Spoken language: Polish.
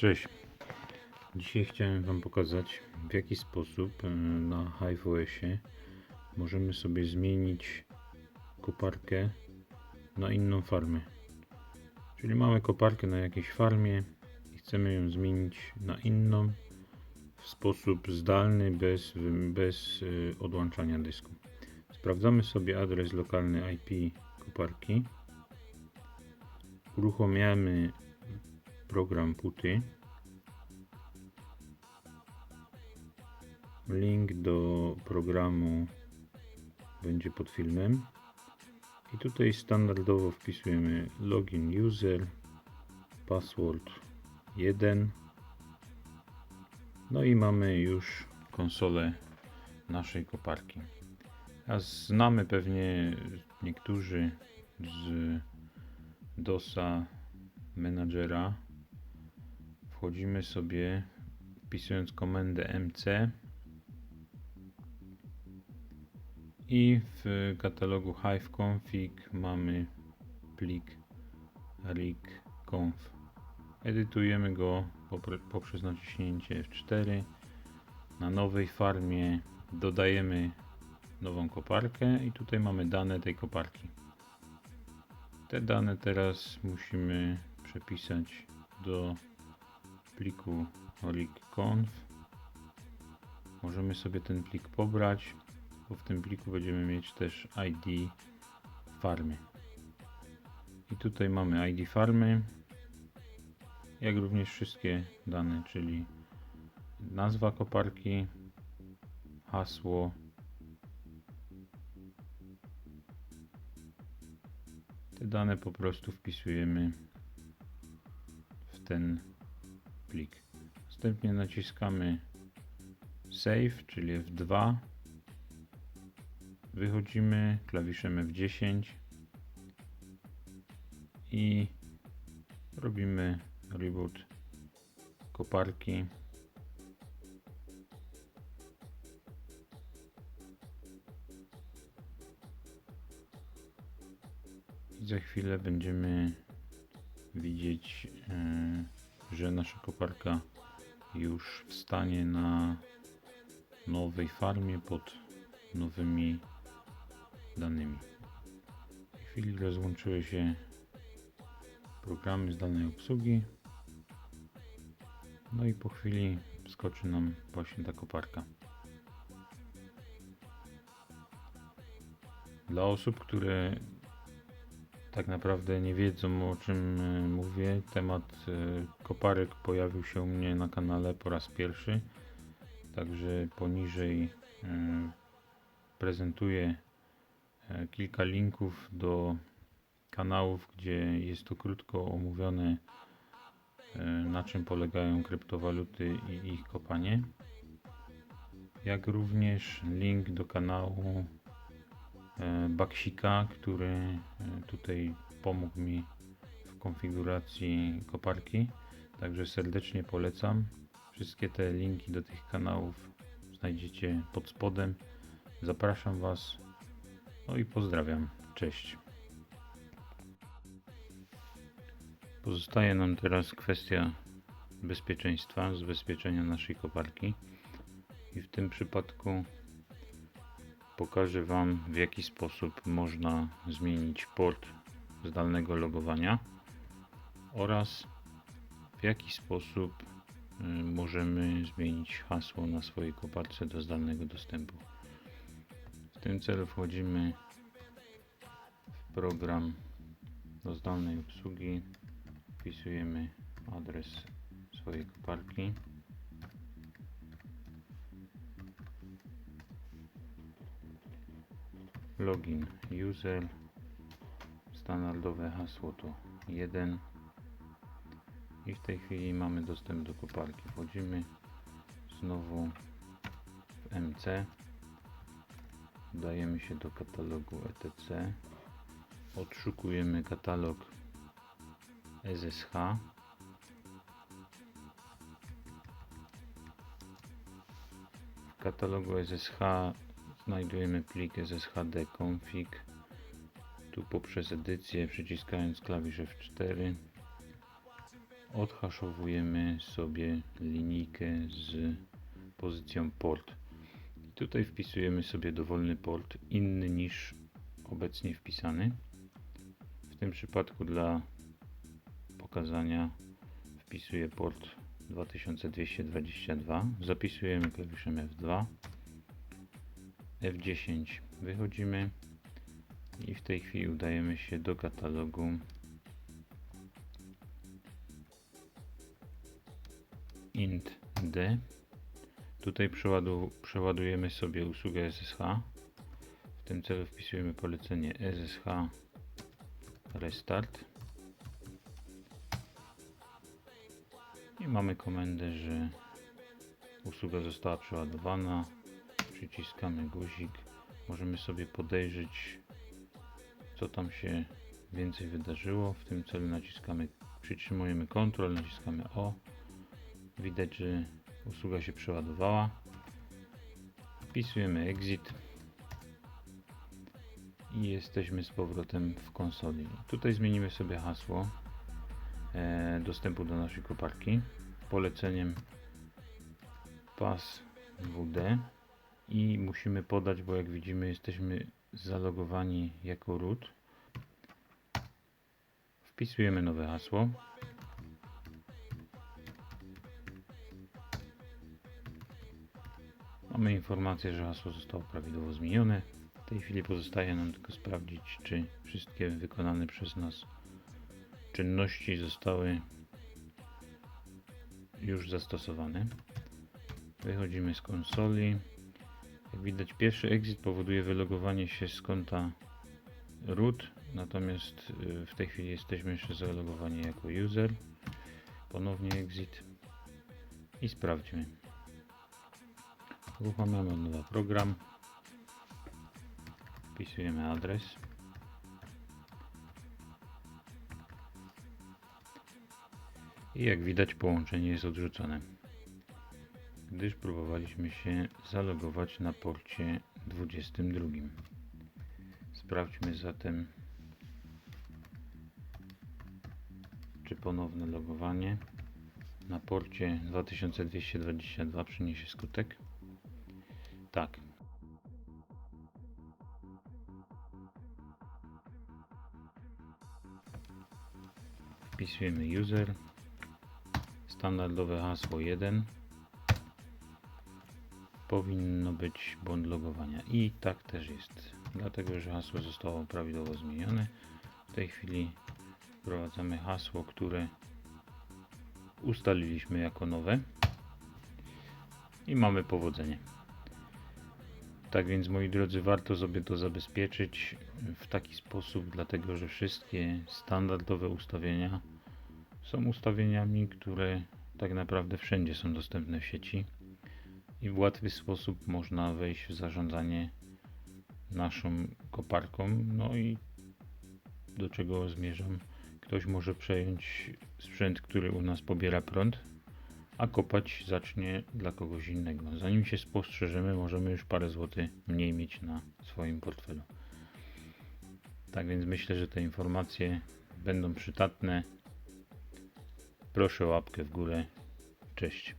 Cześć. Dzisiaj chciałem Wam pokazać, w jaki sposób e, na HiveOSie możemy sobie zmienić koparkę na inną farmę. Czyli mamy koparkę na jakiejś farmie i chcemy ją zmienić na inną w sposób zdalny, bez, bez e, odłączania dysku. Sprawdzamy sobie adres lokalny IP koparki. Uruchamiamy program Puty. Link do programu będzie pod filmem. I tutaj standardowo wpisujemy login user, password 1. No i mamy już konsolę naszej koparki. A znamy pewnie niektórzy z DOSa menadżera wchodzimy sobie wpisując komendę mc i w katalogu hiveconfig mamy plik rig.conf edytujemy go poprzez naciśnięcie F4 na nowej farmie dodajemy nową koparkę i tutaj mamy dane tej koparki. Te dane teraz musimy przepisać do pliku rig.conf. Możemy sobie ten plik pobrać, bo w tym pliku będziemy mieć też ID farmy. I tutaj mamy ID farmy, jak również wszystkie dane, czyli nazwa koparki, hasło, te dane po prostu wpisujemy w ten plik. Następnie naciskamy Save, czyli F2. Wychodzimy klawiszem F10 i robimy reboot koparki. I za chwilę będziemy widzieć, yy, że nasza koparka już wstanie na nowej farmie pod nowymi danymi. W chwili rozłączyły się programy zdalnej obsługi. No i po chwili skoczy nam właśnie ta koparka. Dla osób, które tak naprawdę nie wiedzą o czym e, mówię. Temat e, koparek pojawił się u mnie na kanale po raz pierwszy. Także poniżej e, prezentuję kilka linków do kanałów, gdzie jest to krótko omówione na czym polegają kryptowaluty i ich kopanie. Jak również link do kanału Baksika, który e, tutaj pomógł mi w konfiguracji koparki. Także serdecznie polecam. Wszystkie te linki do tych kanałów znajdziecie pod spodem. Zapraszam Was. No i pozdrawiam. Cześć. Pozostaje nam teraz kwestia bezpieczeństwa, zabezpieczenia naszej koparki. I w tym przypadku pokażę Wam w jaki sposób można zmienić port zdalnego logowania oraz w jaki sposób y, możemy zmienić hasło na swojej koparce do zdalnego dostępu. W tym celu wchodzimy w program do zdalnej obsługi, wpisujemy adres swojej koparki login user standardowe hasło to 1 i w tej chwili mamy dostęp do koparki. Wchodzimy znowu w MC dajemy się do katalogu etc odszukujemy katalog SSH w katalogu SSH znajdujemy plik sshd config tu poprzez edycję przyciskając klawisz F4 odhaszowujemy sobie linijkę z pozycją port. I tutaj wpisujemy sobie dowolny port inny niż obecnie wpisany. W tym przypadku dla pokazania wpisuję port 2222. Zapisujemy klawiszem F2. F10 wychodzimy i w tej chwili udajemy się do katalogu. Int d. Tutaj przeładu, przeładujemy sobie usługę SSH w tym celu wpisujemy polecenie SSH restart. I mamy komendę, że usługa została przeładowana przyciskamy guzik. Możemy sobie podejrzeć co tam się więcej wydarzyło. W tym celu naciskamy przytrzymujemy Ctrl, naciskamy O. Widać, że usługa się przeładowała. Wpisujemy exit i jesteśmy z powrotem w konsoli. Tutaj zmienimy sobie hasło e, dostępu do naszej koparki poleceniem pas wd i musimy podać, bo jak widzimy jesteśmy zalogowani jako root wpisujemy nowe hasło Mamy informację, że hasło zostało prawidłowo zmienione. W tej chwili pozostaje nam tylko sprawdzić, czy wszystkie wykonane przez nas czynności zostały już zastosowane. Wychodzimy z konsoli. Jak widać, pierwszy exit powoduje wylogowanie się z konta root, natomiast y, w tej chwili jesteśmy jeszcze zalogowani jako user. Ponownie exit i sprawdźmy. Uruchamiamy od nowa program. Wpisujemy adres. I jak widać połączenie jest odrzucone. Gdyż próbowaliśmy się zalogować na porcie 22. Sprawdźmy zatem czy ponowne logowanie na porcie 2222 przyniesie skutek. Tak. Wpisujemy user. Standardowe hasło 1. Powinno być błąd logowania. I tak też jest. Dlatego, że hasło zostało prawidłowo zmienione. W tej chwili wprowadzamy hasło, które ustaliliśmy jako nowe. I mamy powodzenie. Tak więc moi drodzy, warto sobie to zabezpieczyć w taki sposób, dlatego że wszystkie standardowe ustawienia są ustawieniami, które tak naprawdę wszędzie są dostępne w sieci i w łatwy sposób można wejść w zarządzanie naszą koparką. No i do czego zmierzam? Ktoś może przejąć sprzęt, który u nas pobiera prąd, a kopać zacznie dla kogoś innego. Zanim się spostrzeżemy, możemy już parę złotych mniej mieć na swoim portfelu. Tak więc myślę, że te informacje będą przydatne. Proszę o łapkę w górę. Cześć.